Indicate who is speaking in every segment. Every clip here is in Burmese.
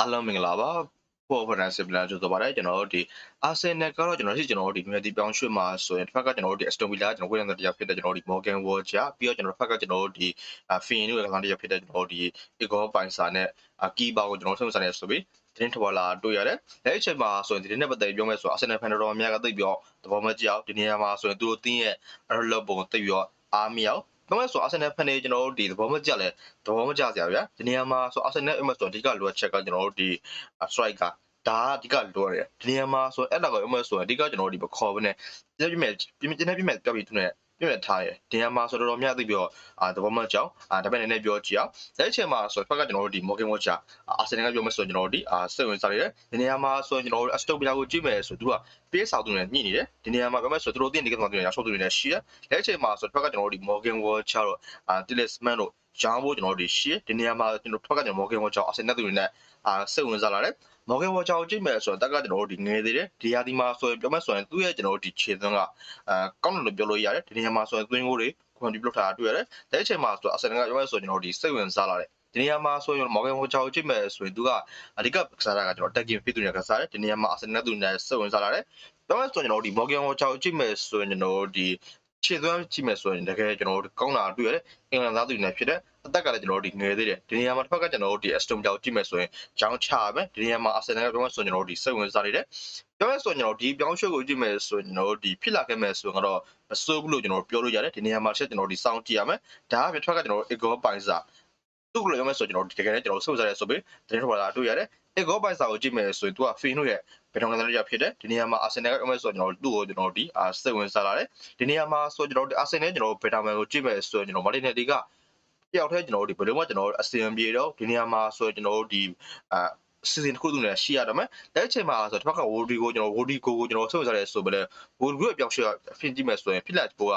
Speaker 1: အားလုံးမင်္ဂလာပါပေါ်ဖရန်စစ်ပလန်ကျတော့ပါတယ်ကျွန်တော်တို့ဒီအာဆင်နယ်ကတော့ကျွန်တော်ရှိကျွန်တော်တို့ဒီနယ်တီပြောင်းရွှေ့မှာဆိုရင်တစ်ဖက်ကကျွန်တော်တို့ဒီအစတိုဗီလာကျွန်တော်ဝိရန်တရားဖြစ်တဲ့ကျွန်တော်တို့ဒီမော်ဂန်ဝေါ်ချာပြီးတော့ကျွန်တော်တစ်ဖက်ကကျွန်တော်တို့ဒီဖင်တို့ကစားတရားဖြစ်တဲ့ကျွန်တော်တို့ဒီအီဂေါပိုင်စာနဲ့ကီးပါကိုကျွန်တော်ဆုံးစံနေဆိုပြီးတင်းထွာလာတွေ့ရတယ်။အဲဒီအချိန်မှာဆိုရင်ဒီနေ့ပတ်သက်ပြောမယ်ဆိုတော့အာဆင်နယ်ဖန်တော်များကသိပြီးတော့သဘောမကျအောင်ဒီနေရာမှာဆိုရင်သူတို့တင်းရဲ့အရလဘုံသိပြီးတော့အားမြောက် ဘာလို့လဲဆိုတော့ Arsenal fan တွေကျွန်တော်တို့ဒီသဘောမကျလဲသဘောမကျစရာဗျာဒီနေရာမှာဆို Arsenal အမဆိုအဓိကလိုအပ်ချက်ကကျွန်တော်တို့ဒီ striker ဒါအဓိကလိုရတယ်ဒီနေရာမှာဆိုအဲ့ဒါကိုအမဆိုအဓိကကျွန်တော်တို့ဒီမခေါ်ဘဲနဲ့ပြပြမဲ့ပြပြပြမဲ့ပြောပြီးသူနဲ့ပြ ပြထားရတယ်ဒီနေရာမှာဆိုတော်တော်များသိပြီးတော့အာသဘောမကျအောင်အာဒါပေမဲ့နည်းနည်းပြောကြည့်အောင်အဲ့ဒီအချိန်မှာဆိုဖက်ကကျွန်တော်တို့ဒီ Morgan Watcher Arsenal ကပြောမယ်ဆိုကျွန်တော်တို့ဒီအာစိတ်ဝင်စားနေတယ်ဒီနေရာမှာဆိုရင်ကျွန်တော်တို့ Aston Villa ကိုကြည့်မယ်ဆိုသူကပေးဆောင်သူနဲ့ညှိနေတယ်ဒီနေရာမှာပြောမယ်ဆိုသူတို့တင်ဒီကဆောင်သူနဲ့ရောက်ရှုပ်သူတွေနဲ့ရှိတယ်အဲ့ဒီအချိန်မှာဆိုဖက်ကကျွန်တော်တို့ဒီ Morgan Watcher တို့အာ Talisman တို့ရောင်းဖို့ကျွန်တော်တို့ရှိတယ်ဒီနေရာမှာကျွန်တော်ဖက်ကကျွန်တော် Morgan Watcher Arsenal သူတွေနဲ့အာစိတ်ဝင်စားလာတယ်မော်ဂန်ဝါချာကိုကြည့်မယ်ဆိုတော့တက်ကကျွန်တော်တို့ဒီငယ်သေးတယ်ဒီဟာဒီမှာဆိုရင်ပြောမယ်ဆိုရင်သူ့ရဲ့ကျွန်တော်တို့ဒီခြေသွင်းကအဲကောင်းတယ်လို့ပြောလို့ရတယ်ဒီနေရာမှာဆိုရင်သွင်းကိုတွေကွန်ဒီပလုတ်ထားတာတွေ့ရတယ်တဲ့အချိန်မှာဆိုတော့အစင်ကပြောမယ်ဆိုရင်ကျွန်တော်တို့ဒီစိတ်ဝင်စားလာတယ်ဒီနေရာမှာဆိုရင်မော်ဂန်ဝါချာကိုကြည့်မယ်ဆိုရင်သူကအဓိကကစားတာကကျွန်တော် tagging fit သူနဲ့ကစားတယ်ဒီနေရာမှာအစင်နဲ့သူနဲ့စိတ်ဝင်စားလာတယ်ပြောမယ်ဆိုရင်ကျွန်တော်တို့ဒီမော်ဂန်ဝါချာကိုကြည့်မယ်ဆိုရင်ကျွန်တော်တို့ဒီ ခြေသွင်းကြည့်မယ်ဆိုရင်တကယ်ကျွန်တော်တို့ကောင်းတာတွေ့ရတယ်အင်္ဂလန်သားသူတွေနဲ့ဖြစ်တယ်အသက်ကလည်းကျွန်တော်တို့ဒီငယ်သေးတယ်ဒီနေရာမှာတစ်ဖက်ကကျွန်တော်တို့ဒီ Aston Villa ကိုကြည့်မယ်ဆိုရင်ကြောင်းချရမယ်ဒီနေရာမှာ Arsenal ကပြောမယ်ဆိုရင်ကျွန်တော်တို့ဒီစိတ်ဝင်စားနေတယ်ပြောမယ်ဆိုရင်ကျွန်တော်ဒီပြောင်းရွှေ့ကိုကြည့်မယ်ဆိုရင်ကျွန်တော်တို့ဒီဖြစ်လာခဲ့မယ်ဆိုရင်တော့မစိုးဘူးလို့ကျွန်တော်ပြောလို့ရတယ်ဒီနေရာမှာချက်ကျွန်တော်ဒီစောင့်ကြည့်ရမယ်ဒါကပြတစ်ဖက်ကကျွန်တော်တို့ Ego ပိုင်စာ သူ့ကိုလည်းပြောမယ်ဆိုကျွန်တော်တကယ်လည်းကျွန်တော်စိတ်ဝင်စားတယ်ဆိုပြီးတင်းထော်လာတွေ့ရတယ် Ego ပိုင်စာကိုကြည့်မယ်ဆိုရင်သူက Fin တို့ရဲ့ဘယ်တော့မှလည်းရဖြစ်တယ်ဒီနေရာမှာ Arsenal ကပြောမယ်ဆိုကျွန်တော်တို့သူ့ကိုကျွန်တော်ဒီစိတ်ဝင်စားလာတယ်ဒီနေရာမှာဆိုကျွန်တော်တို့ Arsenal ကျွန်တော်တို့ Betterman ကိုကြည့်မယ်ဆိုရင်ကျွန်တော် Martinelli ကတယောက်တည်းကျွန်တော်တို့ဒီဘယ်လိုမှကျွန်တော်တို့အစင်ပြေတော့ဒီနေရာမှာဆိုရင်ကျွန်တော်တို့ဒီအာစီစဉ်တစ်ခုသူနဲ့ရှိရတော့မယ်။တဲ့အချိန်မှာဆိုတော့တစ်ဖက်ကဝိုဒီကိုကျွန်တော်ဝိုဒီကိုကိုကျွန်တော်ဆွေးနွေးကြတယ်ဆိုပဲလေဝိုဒီကိုအပြောင်းရွှေ့ဖင်ကြည့်မယ်ဆိုရင်ဖြစ်လက်ကိုက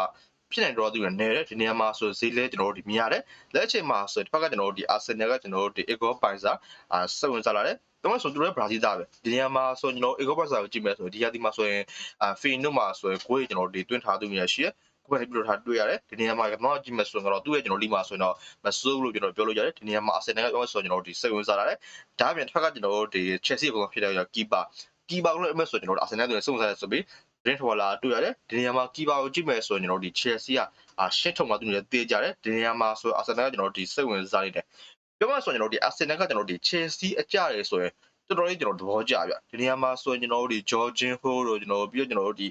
Speaker 1: ဖြစ်နိုင်တော့သူနဲ့နေတယ်ဒီနေရာမှာဆိုဈေးလဲကျွန်တော်တို့ဒီမြင်ရတယ်။လက်အချိန်မှာဆိုတစ်ဖက်ကကျွန်တော်တို့ဒီအာဆင်နယ်ကကျွန်တော်တို့ဒီ Ego ပိုင်စာအာစိတ်ဝင်စားလာတယ်။တော့ဆိုသူတို့ဘရာဇီးသားပဲဒီနေရာမှာဆိုကျွန်တော် Ego ပိုင်စာကိုကြည့်မယ်ဆိုဒီရာဒီမှာဆိုရင်အာဖင်တို့မှာဆိုရင်ကိုယ်ကျွန်တော်တို့ဒီတွင်းထားသူတွေရှိတယ်။ကိုယ်ကနေပြီးတော့ထားတွေ့ရတယ်ဒီနေရာမှာကတော့ကြည့်မယ်ဆိုရင်တော့သူ့ရဲ့ကျွန်တော်လီမာဆိုရင်တော့မဆိုးဘူးလို့ကျွန်တော်ပြောလို့ရတယ်ဒီနေရာမှာအာဆင်နယ်ကပြောဆိုရင်ကျွန်တော်ဒီစိတ်ဝင်စားလာတယ်ဒါအပြင်တစ်ဖက်ကကျွန်တော်ဒီ Chelsea ကိုဖြစ်တဲ့ကီပါကီပါကလည်းအမဆိုကျွန်တော်အာဆင်နယ်တွေစိတ်ဝင်စား တယ်ဆိုပြီး Brent Waller တွေ့ရတယ်ဒီနေရာမှာကီပါကိုကြည့်မယ်ဆိုရင်ကျွန်တော်ဒီ Chelsea ကအာရှစ်ထုံမှာသူတွေတေးကြတယ်ဒီနေရာမှာဆိုအာဆင်နယ်ကကျွန်တော်ဒီစိတ်ဝင်စားနေတယ်ပြောမှဆိုရင်ကျွန်တော်ဒီအာဆင်နယ်ကကျွန်တော်ဒီ Chelsea အကြရဆိုရင်တော်တော်လေးကျွန်တော်သဘောကျဗျဒီနေရာမှာဆိုရင်ကျွန်တော်တို့ဒီ Jorginho တို့ကျွန်တော်ပြီးတော့ကျွန်တော်တို့ဒီ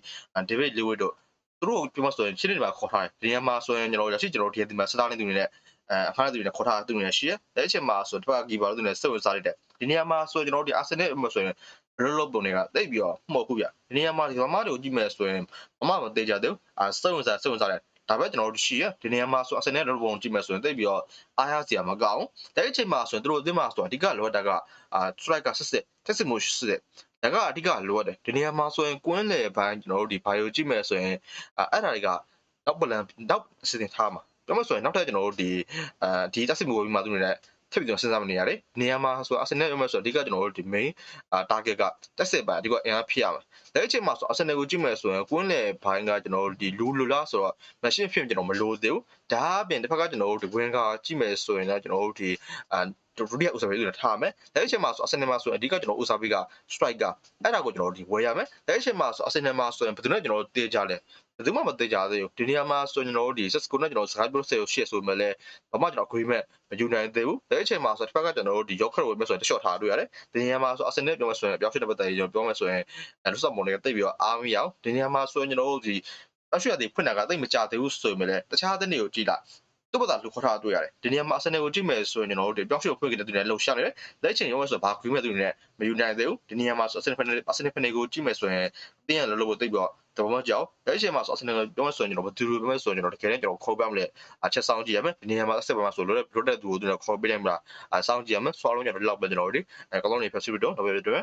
Speaker 1: David Lewis တို့သူတို့ပြောမှဆိုရင်ရှင်းနေမှာခေါ်ထားတယ်ဒီနေရာမှာဆိုရင်ကျွန်တော်ရရှိကျွန်တော်ဒီဒီမှာစတားနေသူတွေနဲ့အဲအခါနဲ့သူတွေနဲ့ခေါ်ထားသူတွေနဲ့ရှိရဲတဲ့အချိန်မှာဆိုတော့ကီပါတို့သူတွေစိတ်ဝင်စားနေတဲ့ဒီနေရာမှာဆိုရင်ကျွန်တော်ဒီအာဆင်နယ်မှာဆိုရင် လောလောပုံတွေကတိတ်ပြီးတော့မဟုတ်ဘူးဗျဒီနေရာမှာဒီမမတွေကိုကြည့်မယ်ဆိုရင်မမမသေးကြသေးဘူးအာစိတ်ဝင်စားစိတ်ဝင်စားတယ်ဒါပဲကျွန်တော်တို့ရှိရဒီနေရာမှာဆိုအစနဲ့လောပုံကြည့်မယ်ဆိုရင်တိတ်ပြီးတော့အားရစရာမကောင်းတဲ့အချိန်မှာဆိုရင်တို့အသင်းမှာဆိုအဓိကလောတာကအာ strike ကစစ်စစ်စစ်စစ်မှုစစ်စစ်ဒါကအဓိကလိုရတယ်ဒီနေရာမှာဆိုရင်ကွင်းလေဘိုင်းကျွန်တော်တို့ဒီဘိုင်ယိုကြည့်မယ်ဆိုရင်အဲ့ဒါတွေကနောက်ပလန်နောက်အစီအစဉ်ထားမှာပြောမှဆိုရင်နောက်ထပ်ကျွန်တော်တို့ဒီအဲဒီတက်စစ်မှုပြီးမှသူတွေနဲ့ ထပ်ပြီးတော့စဉ်းစားမနေရတယ်နေရာမှာဆိုအစနဲ့ပြောမှဆိုအဓိကကျွန်တော်တို့ဒီ main target ကတက်စစ်ပိုင်းအဓိကအင်အားဖြစ်ရမှာလက်အချိန်မှာဆိုအစနယ်ကိုကြည့်မယ်ဆိုရင်ကွင်းလေဘိုင်းကကျွန်တော်တို့ဒီလူလူလားဆိုတော့ machine ဖြစ်ကျွန်တော်မလိုသေးဘူးဒါအပြင်တစ်ဖက်ကကျွန်တော်တို့ဒီဝင်းကကြည့်မယ်ဆိုရင်လည်းကျွန်တော်တို့ဒီအာဒုတိယဥစားပေးလို့ထားမယ်။လက်အချိန်မှာဆိုအစနယ်မှာဆိုရင်အဓိကကျွန်တော်ဥစားပေးက striker အဲ့ဒါကိုကျွန်တော်တို့ဒီဝယ်ရမယ်။လက်အချိန်မှာဆိုအစနယ်မှာဆိုရင်ဘယ်သူနဲ့ကျွန်တော်တို့တေးကြလဲ။ဘယ်သူမှမတေးကြသေးဘူး။ဒီနေရာမှာဆိုရင်ကျွန်တော်တို့ဒီ Cisco နဲ့ကျွန်တော်စကားပြောစေကိုရှေ့ဆိုမဲ့လဲဘာမှကျွန်တော် agreement မယူနိုင်သေးဘူး။လက်အချိန်မှာဆိုတစ်ဖက်ကကျွန်တော်တို့ဒီ York ကိုဝယ်မယ်ဆိုရင်တ short ထားတွေ့ရတယ်။ဒီနေရာမှာဆိုအစနယ်ပြောမယ်ဆိုရင်ပြောင်းဖြစ်တဲ့ပတ်သက်ကျွန်တော်ပြောမယ်ဆိုရင်အဲ့လိုစမော်တွေကတိတ်ပြီးတော့အားမရအောင်ဒီနေရာမှာဆိုရင်ကျွန်တော်တို့ဒီအရှိရတဲ့ဖွင့်တာကတိတ်မကြသေးဘူးဆိုရင်လည်းတခြားတဲ့နေကိုကြည့်လိုက် သူ့ဘာသာလူခေါ်ထားတွေ့ရတယ်ဒီနေရာမှာအစနယ်ကိုကြည့်မယ်ဆိုရင်ကျွန်တော်တို့ဒီပြောင်းရွှေ့ဖွင့်ကြတဲ့သူတွေလှုပ်ရှားနေတယ်လက်ချိန်ရောဆိုဘာခွေးမဲ့သူတွေနဲ့မယူနိုင်သေးဘူးဒီနေရာမှာဆိုအစနယ်ဖက်အစနယ်ဖက်ကိုကြည့်မယ်ဆိုရင်တင်းရလောလောကိုတိတ်ပြီးတော့တဘောမကြောက်လက်ချိန်မှာဆိုအစနယ်ကိုပြောမယ်ဆိုရင်ကျွန်တော်ဘယ်သူလိုပြောမယ်ဆိုရင်ကျွန်တော်တကယ်နဲ့ကျွန်တော်ခေါ်ပြမလဲအချက်ဆောင်ကြည့်ရမယ်ဒီနေရာမှာအဆက်ပါမှာဆိုလို့လွတ်တဲ့သူကိုသူနဲ့ခေါ်ပြလိုက်မလားအဆောင်ကြည့်ရမယ်ဆွာလုံးကျွန်တော်လောက်ပဲကျွန်တော်တို့ဒီအဲကောင်းကောင်းနေဖက်စီပြီးတော့တော့ပဲတွေ့